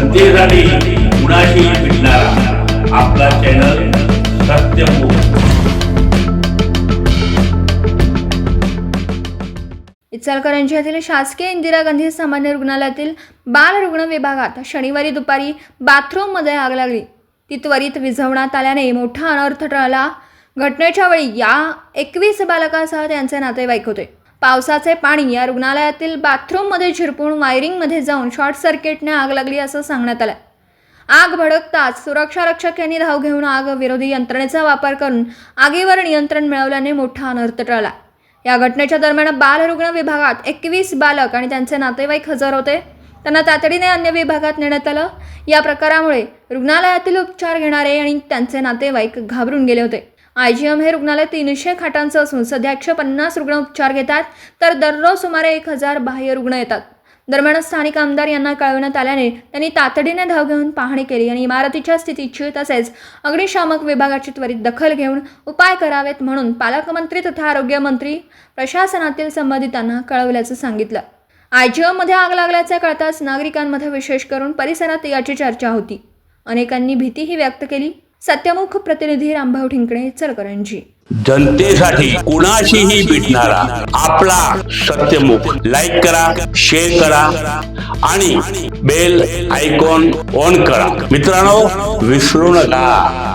जनतेसाठी कुणाशी भेटणारा. आपला चॅनल इचलकरंजी येथील शासकीय इंदिरा गांधी सामान्य रुग्णालयातील बाल रुग्ण विभागात शनिवारी दुपारी बाथरूममध्ये आग लागली. ती त्वरित विझवण्यात आल्याने मोठा अनर्थ टळला घटनेच्या वेळी या एकवीस बालकासह त्यांचे नातेवाईक होते. पावसाचे पाणी या रुग्णालयातील बाथरूममध्ये झिरपून वायरिंगमध्ये जाऊन शॉर्ट सर्किटने आग लागली असं सांगण्यात आलं आग भडकताच सुरक्षा रक्षक यांनी धाव घेऊन आग विरोधी यंत्रणेचा वापर करून आगीवर नियंत्रण मिळवल्याने मोठा अनर्थ टळला. या घटनेच्या दरम्यान बालरुग्ण विभागात एकवीस बालक आणि त्यांचे नातेवाईक हजर होते. त्यांना तातडीने अन्य विभागात नेण्यात आलं. या प्रकारामुळे रुग्णालयातील उपचार घेणारे आणि त्यांचे नातेवाईक घाबरून गेले होते. आय जी एम हे रुग्णालय तीनशे खाटांचं असून सध्या एकशे पन्नास रुग्ण उपचार घेतात तर दररोज सुमारे एक हजार बाह्य रुग्ण येतात. दरम्यान स्थानिक आमदार यांना कळवण्यात आल्याने त्यांनी तातडीने धाव घेऊन पाहणी केली आणि इमारतीच्या स्थितीची तसेच अग्निशामक विभागाची त्वरित दखल घेऊन उपाय करावेत म्हणून पालकमंत्री तथा आरोग्यमंत्री प्रशासनातील संबंधितांना कळवल्याचं सांगितलं. आयजीओमध्ये आग लागल्याचं कळताच नागरिकांमध्ये विशेष करून परिसरात याची चर्चा होती. अनेकांनी भीतीही व्यक्त केली. सत्यमुख प्रतिनिधी रामभाऊ ठिंकणे चलकरंजी जनतेसाठी कुणाशीही भेटणारा आपला सत्यमुख लाईक करा शेअर करा आणि बेल आयकॉन ऑन करा. मित्रांनो विसरू नका.